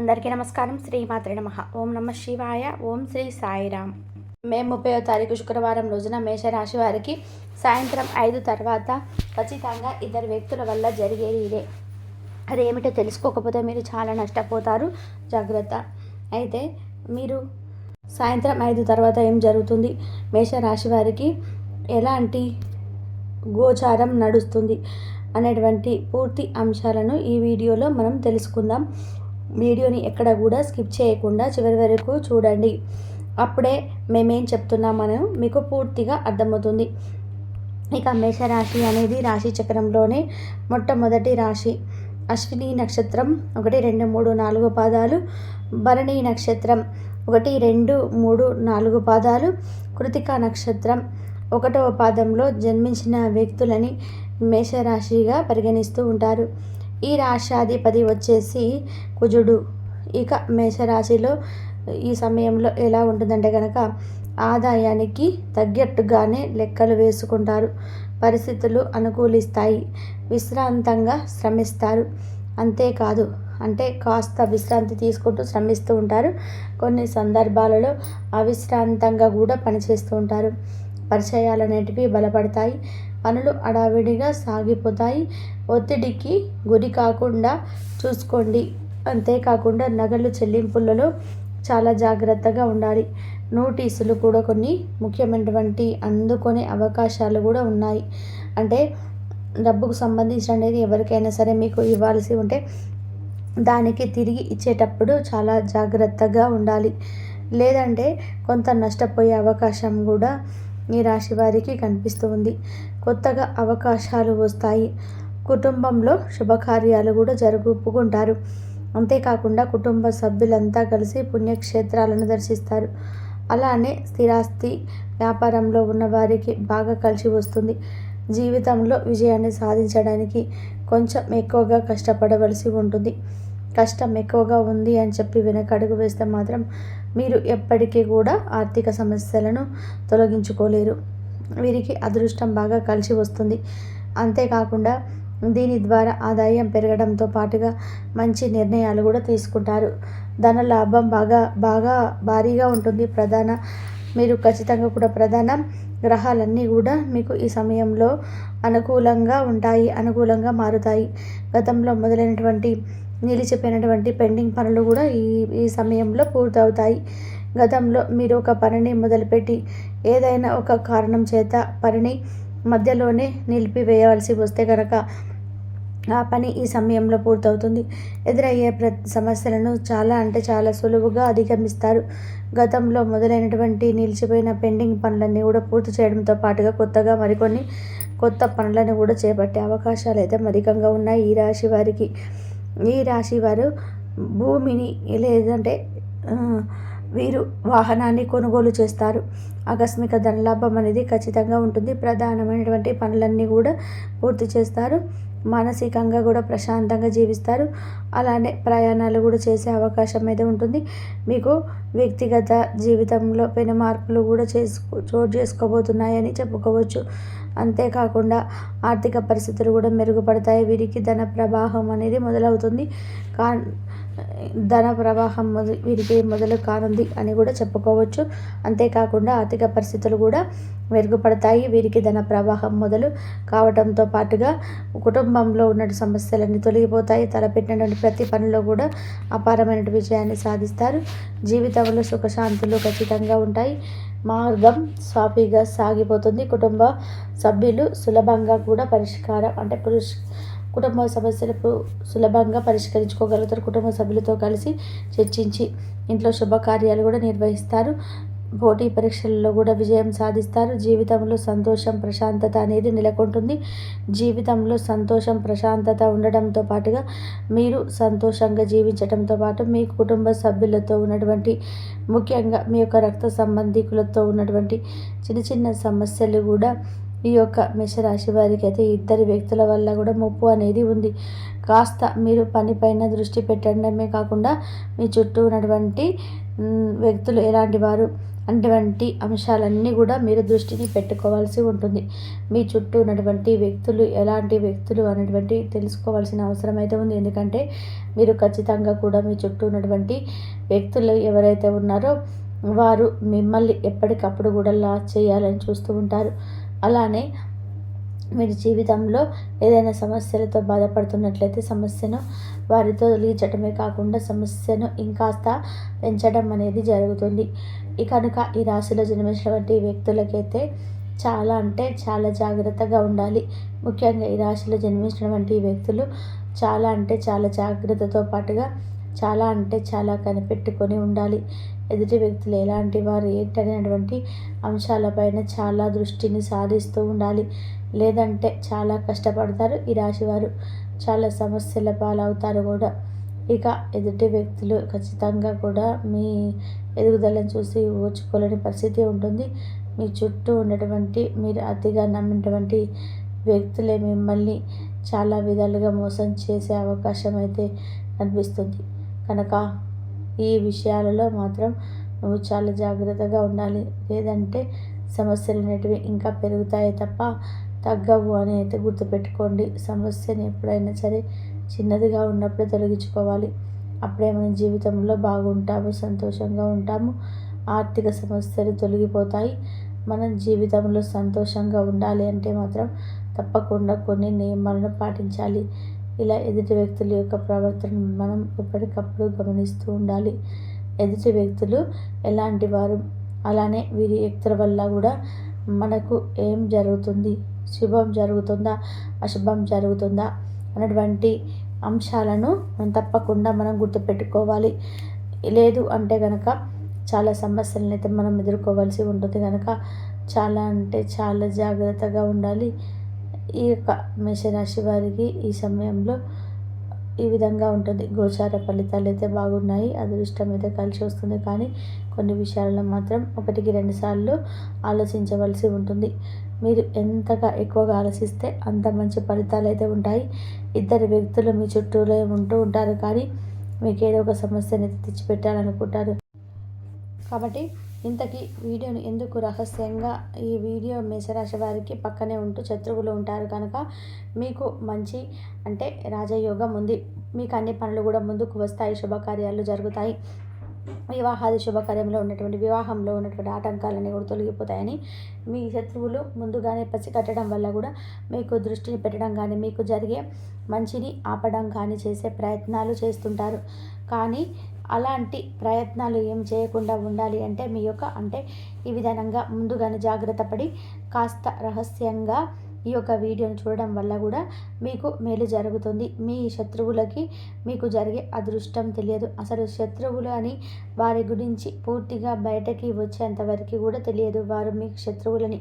అందరికీ నమస్కారం. శ్రీమాత్రి నమ. ఓం నమ శివాయ. ఓం శ్రీ సాయిరామ్. మే ముప్పై తారీఖు శుక్రవారం రోజున మేషరాశి వారికి సాయంత్రం ఐదు తర్వాత ఖచ్చితంగా ఇద్దరు వ్యక్తుల వల్ల జరిగేది ఇదే. అదేమిటో తెలుసుకోకపోతే మీరు చాలా నష్టపోతారు. జాగ్రత్త. అయితే మీరు సాయంత్రం ఐదు తర్వాత ఏం జరుగుతుంది? మేషరాశి వారికి ఎలాంటి గోచారం నడుస్తుంది? అనేటువంటి పూర్తి అంశాలను ఈ వీడియోలో మనం తెలుసుకుందాం. వీడియోని ఎక్కడ కూడా స్కిప్ చేయకుండా చివరి వరకు చూడండి. అప్పుడే మేమేం చెప్తున్నామని మీకు పూర్తిగా అర్థమవుతుంది. ఇక మేషరాశి అనేది రాశి చక్రంలోనే మొట్టమొదటి రాశి. అశ్విని నక్షత్రం ఒకటి రెండు మూడు నాలుగు పాదాలు. భరణి నక్షత్రం ఒకటి రెండు మూడు నాలుగు పాదాలు. కృతికా నక్షత్రం ఒకటవ పాదంలో జన్మించిన వ్యక్తులని మేషరాశిగా పరిగణిస్తూ ఉంటారు. ఈ రాశాధిపతి వచ్చేసి కుజుడు. ఇక మేషరాశిలో ఈ సమయంలో ఎలా ఉంటుందంటే కనుక ఆదాయానికి తగ్గట్టుగానే లెక్కలు వేసుకుంటారు. పరిస్థితులు అనుకూలిస్తాయి. విశ్రాంతంగా శ్రమిస్తారు. అంతేకాదు అంటే కాస్త విశ్రాంతి తీసుకుంటూ శ్రమిస్తూ ఉంటారు. కొన్ని సందర్భాలలో అవిశ్రాంతంగా కూడా పనిచేస్తూ ఉంటారు. పరిచయాలు అనేటివి బలపడతాయి. పనులు అడావిడిగా సాగిపోతాయి. ఒత్తిడికి గురి కాకుండా చూసుకోండి. అంతేకాకుండా నగలు చెల్లింపులలో చాలా జాగ్రత్తగా ఉండాలి. నోటీసులు కూడా కొన్ని ముఖ్యమైనటువంటి అందుకునే అవకాశాలు కూడా ఉన్నాయి. అంటే డబ్బుకు సంబంధించిన అనేది ఎవరికైనా సరే మీకు ఇవ్వాల్సి ఉంటే దానికి తిరిగి ఇచ్చేటప్పుడు చాలా జాగ్రత్తగా ఉండాలి. లేదంటే కొంత నష్టపోయే అవకాశం కూడా ఈ రాశి వారికి కనిపిస్తూ ఉంది కొత్తగా అవకాశాలు వస్తాయి. కుటుంబంలో శుభకార్యాలు కూడా జరుపుకుంటారు అంతేకాకుండా కుటుంబ సభ్యులంతా కలిసి పుణ్యక్షేత్రాలను దర్శిస్తారు. అలానే స్థిరాస్తి వ్యాపారంలో ఉన్న వారికి బాగా కలిసి వస్తుంది. జీవితంలో విజయాన్ని సాధించడానికి కొంచెం ఎక్కువగా కష్టపడవలసి ఉంటుంది. కష్టం ఎక్కువగా ఉంది అని చెప్పి వెనకడుగు వేస్తే మాత్రం మీరు ఎప్పటికీ కూడా ఆర్థిక సమస్యలను తొలగించుకోలేరు. వీరికి అదృష్టం బాగా కలిసి వస్తుంది. అంతేకాకుండా దీని ద్వారా ఆదాయం పెరగడంతో పాటుగా మంచి నిర్ణయాలు కూడా తీసుకుంటారు. ధన లాభం బాగా బాగా భారీగా ఉంటుంది. ప్రధాన మీరు ఖచ్చితంగా కూడా ప్రధాన గ్రహాలన్నీ కూడా మీకు ఈ సమయంలో అనుకూలంగా ఉంటాయి అనుకూలంగా మారుతాయి. గతంలో మొదలైనటువంటి నిలిచిపోయినటువంటి పెండింగ్ పనులు కూడా ఈ ఈ సమయంలో పూర్తవుతాయి. గతంలో మీరు ఒక పనిని మొదలుపెట్టి ఏదైనా ఒక కారణం చేత పనిని మధ్యలోనే నిలిపివేయవలసి వస్తే కనుక ఆ పని ఈ సమయంలో పూర్తవుతుంది. ఎదురయ్యే ప్ర సమస్యలను చాలా అంటే చాలా సులువుగా అధిగమిస్తారు. గతంలో మొదలైనటువంటి నిలిచిపోయిన పెండింగ్ పనులన్నీ కూడా పూర్తి చేయడంతో పాటుగా కొత్తగా మరికొన్ని కొత్త పనులను కూడా చేపట్టే అవకాశాలు అయితే అధికంగా ఉన్నాయి. ఈ రాశి వారికి ఈ రాశి వారు భూమిని లేదంటే వీరు వాహనాన్ని కొనుగోలు చేస్తారు. ఆకస్మిక ధనలాభం అనేది ఖచ్చితంగా ఉంటుంది. ప్రధానమైనటువంటి పనులన్నీ కూడా పూర్తి చేస్తారు. మానసికంగా కూడా ప్రశాంతంగా జీవిస్తారు. అలానే ప్రయాణాలు కూడా చేసే అవకాశం అయితే ఉంటుంది. మీకు వ్యక్తిగత జీవితంలో పెను మార్పులు కూడా చేసుకో చోటు చేసుకోబోతున్నాయని చెప్పుకోవచ్చు. అంతేకాకుండా ఆర్థిక పరిస్థితులు కూడా మెరుగుపడతాయి. వీరికి ధన ప్రవాహం అనేది మొదలవుతుంది. కా ధన ప్రవాహం వీరికి మొదలు కానుంది అని కూడా చెప్పుకోవచ్చు. అంతేకాకుండా ఆర్థిక పరిస్థితులు కూడా మెరుగుపడతాయి. వీరికి ధన ప్రవాహం మొదలు కావడంతో పాటుగా కుటుంబంలో ఉన్న సమస్యలన్నీ తొలగిపోతాయి. తలపెట్టినటువంటి ప్రతి పనిలో కూడా అపారమైన విజయాన్ని సాధిస్తారు. జీవితంలో సుఖశాంతులు ఖచ్చితంగా ఉంటాయి. మార్గం సాఫీగా సాగిపోతుంది. కుటుంబ సభ్యులు సులభంగా కూడా పరిష్కారం అంటే పురుష్ కుటుంబ సమస్యలు సులభంగా పరిష్కరించుకోగలుగుతారు. కుటుంబ సభ్యులతో కలిసి చర్చించి ఇంట్లో శుభకార్యాలు కూడా నిర్వహిస్తారు. పోటీ పరీక్షల్లో కూడా విజయం సాధిస్తారు. జీవితంలో సంతోషం ప్రశాంతత అనేది నెలకొంటుంది. జీవితంలో సంతోషం ప్రశాంతత ఉండడంతో పాటుగా మీరు సంతోషంగా జీవించడంతో పాటు మీ కుటుంబ సభ్యులతో ఉన్నటువంటి ముఖ్యంగా మీ యొక్క రక్త సంబంధికులతో ఉన్నటువంటి చిన్న చిన్న సమస్యలు కూడా ఈ యొక్క మేషరాశి వారికి అయితే ఇద్దరి వ్యక్తుల వల్ల కూడా ముప్పు అనేది ఉంది. కాస్త మీరు పనిపైన దృష్టి పెట్టడమే కాకుండా మీ చుట్టూ ఉన్నటువంటి వ్యక్తులు ఎలాంటి వారు అటువంటి అంశాలన్నీ కూడా మీరు దృష్టిని పెట్టుకోవాల్సి ఉంటుంది. మీ చుట్టూ ఉన్నటువంటి వ్యక్తులు ఎలాంటి వ్యక్తులు అనేటువంటి తెలుసుకోవాల్సిన అవసరం అయితే ఉంది. ఎందుకంటే మీరు ఖచ్చితంగా కూడా మీ చుట్టూ ఉన్నటువంటి వ్యక్తులు ఎవరైతే ఉన్నారో వారు మిమ్మల్ని ఎప్పటికప్పుడు కూడా లాస్ చేయాలని చూస్తూ ఉంటారు. అలానే మీరు జీవితంలో ఏదైనా సమస్యలతో బాధపడుతున్నట్లయితే సమస్యను వారితో తొలగించడమే కాకుండా సమస్యను ఇంకాస్త పెంచడం అనేది జరుగుతుంది. ఈ కనుక ఈ రాశిలో జన్మించినటువంటి వ్యక్తులకైతే చాలా అంటే చాలా జాగ్రత్తగా ఉండాలి. ముఖ్యంగా ఈ రాశిలో జన్మించినటువంటి వ్యక్తులు చాలా అంటే చాలా జాగ్రత్తతో పాటుగా చాలా అంటే చాలా కనిపెట్టుకొని ఉండాలి. ఎదుటి వ్యక్తులు ఎలాంటి వారు ఏంటనేటువంటి అంశాలపైన చాలా దృష్టిని సాధిస్తూ ఉండాలి. లేదంటే చాలా కష్టపడతారు. ఈ రాశివారు చాలా సమస్యల పాలవుతారు కూడా. ఇక ఎదుటి వ్యక్తులు ఖచ్చితంగా కూడా మీ ఎదుగుదలను చూసి ఓర్చుకోలేని పరిస్థితి ఉంటుంది. మీ చుట్టూ ఉన్నటువంటి మీరు అతిగా నమ్మినటువంటి వ్యక్తులే మిమ్మల్ని చాలా విధాలుగా మోసం చేసే అవకాశం అయితే కనిపిస్తుంది. కనుక ఈ విషయాలలో మాత్రం నువ్వు చాలా జాగ్రత్తగా ఉండాలి. లేదంటే సమస్యలు అనేటివి ఇంకా పెరుగుతాయి తప్ప తగ్గవు అని అయితే గుర్తుపెట్టుకోండి. సమస్యని ఎప్పుడైనా సరే చిన్నదిగా ఉన్నప్పుడే తొలగించుకోవాలి. అప్పుడే మన జీవితంలో బాగుంటాము సంతోషంగా ఉంటాము ఆర్థిక సమస్యలు తొలగిపోతాయి. మనం జీవితంలో సంతోషంగా ఉండాలి అంటే మాత్రం తప్పకుండా కొన్ని నియమాలను పాటించాలి. ఇలా ఎదుటి వ్యక్తుల యొక్క ప్రవర్తన మనం ఎప్పటికప్పుడు గమనిస్తూ ఉండాలి. ఎదుటి వ్యక్తులు ఎలాంటి వారు? అలానే వీరి వ్యక్తుల వల్ల కూడా మనకు ఏం జరుగుతుంది? శుభం జరుగుతుందా? అశుభం జరుగుతుందా? అనేటువంటి అంశాలను మనం తప్పకుండా మనం గుర్తుపెట్టుకోవాలి. లేదు అంటే కనుక చాలా సమస్యలను అయితే మనం ఎదుర్కోవాల్సి ఉంటుంది కనుక చాలా అంటే చాలా జాగ్రత్తగా ఉండాలి. ఈ యొక్క మేషరాశి వారికి ఈ సమయంలో ఈ విధంగా ఉంటుంది. గోచార ఫలితాలు అయితే బాగున్నాయి. అదృష్టం అయితే కలిసి వస్తుంది. కానీ కొన్ని విషయాల్లో మాత్రం ఒకటికి రెండు సార్లు ఆలోచించవలసి ఉంటుంది. మీరు ఎంతగా ఎక్కువగా ఆలోచిస్తే అంత మంచి ఫలితాలు అయితే ఉంటాయి. ఇద్దరు వ్యక్తులు మీ చుట్టూలో ఉంటూ ఉంటారు. కానీ మీకు ఏదో ఒక సమస్యని అయితే తెచ్చిపెట్టాలనుకుంటారు. కాబట్టి ఇంతకీ వీడియోను ఎందుకు రహస్యంగా ఈ వీడియో మేషరాశి వారికి పక్కనే ఉంటూ శత్రువులు ఉంటారు కనుక మీకు మంచి అంటే రాజయోగం ఉంది. మీకు అన్ని పనులు కూడా ముందుకు వస్తాయి. శుభకార్యాలు జరుగుతాయి. వివాహాది శుభకార్యంలో ఉన్నటువంటి వివాహంలో ఉన్నటువంటి ఆటంకాలన్నీ కూడా తొలగిపోతాయని మీ శత్రువులు ముందుగానే పసి కట్టడం వల్ల కూడా మీకు దృష్టిని పెట్టడం కానీ మీకు జరిగే మంచిని ఆపడం కానీ చేసే ప్రయత్నాలు చేస్తుంటారు. కానీ అలాంటి ప్రయత్నాలు ఏం చేయకుండా ఉండాలి అంటే మీ యొక్క అంటే ఈ విధానంగా ముందుగానే జాగ్రత్త పడి కాస్త రహస్యంగా ఈ యొక్క వీడియోను చూడడం వల్ల కూడా మీకు మేలు జరుగుతుంది. మీ శత్రువులకి మీకు జరిగే అదృష్టం తెలియదు. అసలు శత్రువులు అని వారి గురించి పూర్తిగా బయటకి వచ్చేంత వరకు కూడా తెలియదు వారు మీకు శత్రువులని.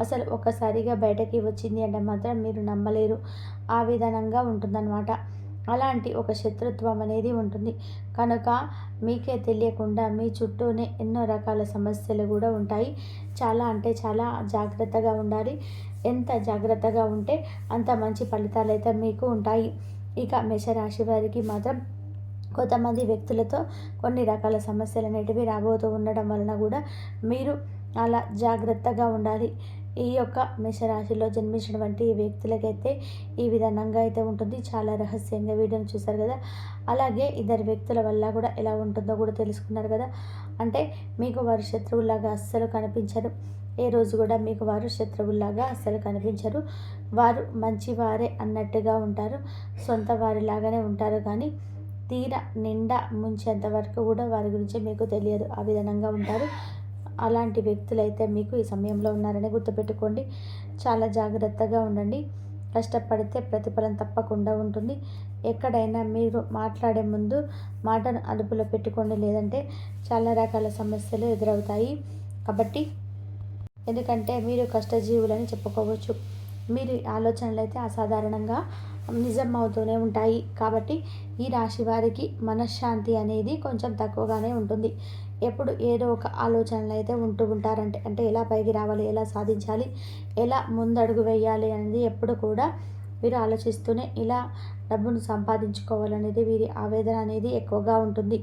అసలు ఒక్కసారిగా బయటకి వచ్చింది అంటే మాత్రం మీరు నమ్మలేరు. ఆ విధానంగా ఉంటుందన్నమాట. అలాంటి ఒక శత్రుత్వం అనేది ఉంటుంది. కనుక మీకే తెలియకుండా మీ చుట్టూనే ఎన్నో రకాల సమస్యలు కూడా ఉంటాయి. చాలా అంటే చాలా జాగ్రత్తగా ఉండాలి. ఎంత జాగ్రత్తగా ఉంటే అంత మంచి ఫలితాలు అయితే మీకు ఉంటాయి. ఇక మేషరాశి వారికి మాత్రం కొంతమంది వ్యక్తులతో కొన్ని రకాల సమస్యలు అనేటివి రాబోతూ ఉండడం వలన కూడా మీరు అలా జాగ్రత్తగా ఉండాలి. ఈ యొక్క మేషరాశిలో జన్మించినటువంటి వ్యక్తులకైతే ఈ విధానంగా అయితే ఉంటుంది. చాలా రహస్యంగా వీడియోని చూసారు కదా? అలాగే ఇద్దరు వ్యక్తుల వల్ల కూడా ఎలా ఉంటుందో కూడా తెలుసుకున్నారు కదా? అంటే మీకు వారు శత్రువులాగా అస్సలు కనిపించరు. ఏ రోజు కూడా మీకు వారు శత్రువులాగా అస్సలు కనిపించరు. వారు మంచివారే అన్నట్టుగా ఉంటారు. సొంత వారిలాగానే ఉంటారు కానీ తీర నిండా ముంచేంత వరకు కూడా వారి గురించి మీకు తెలియదు. ఆ విధంగా ఉంటారు. అలాంటి వ్యక్తులైతే మీకు ఈ సమయంలో ఉన్నారని గుర్తుపెట్టుకోండి. చాలా జాగ్రత్తగా ఉండండి. కష్టపడితే ప్రతిఫలం తప్పకుండా ఉంటుంది. ఎక్కడైనా మీరు మాట్లాడే ముందు మాటను అదుపులో పెట్టుకోండి. లేదంటే చాలా రకాల సమస్యలు ఎదురవుతాయి. కాబట్టి ఎందుకంటే మీరు కష్టజీవులని చెప్పుకోవచ్చు. మీరు ఆలోచనలు అయితే అసాధారణంగా నిజం అవుతూనే ఉంటాయి. కాబట్టి ఈ రాశి వారికి మనశ్శాంతి అనేది కొంచెం తక్కువగానే ఉంటుంది. ఎప్పుడు ఏదో ఒక ఆలోచనలు అయితే ఉంటూ ఉంటారంటే అంటే ఎలా పైకి రావాలి ఎలా సాధించాలి ఎలా ముందడుగు వేయాలి అనేది ఎప్పుడు కూడా మీరు ఆలోచిస్తూనే ఇలా డబ్బును సంపాదించుకోవాలనేది వీరి ఆవేదన అనేది ఎక్కువగా ఉంటుంది.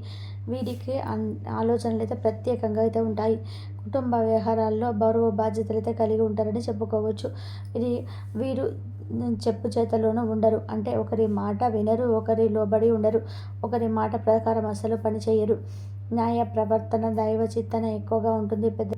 వీరికి అన్ ఆలోచనలు అయితే ప్రత్యేకంగా అయితే ఉంటాయి. కుటుంబ వ్యవహారాల్లో బరువు బాధ్యతలు అయితే కలిగి ఉంటారని చెప్పుకోవచ్చు. ఇది వీరు చెప్పు చేతల్లోనూ ఉండరు. అంటే ఒకరి మాట వినరు ఒకరి లోబడి ఉండరు. ఒకరి మాట ప్రకారం అసలు పని చేయరు. న్యాయ ప్రవర్తన దైవ చిత్తన ఎక్కువగా ఉంటుంది. పెద్ద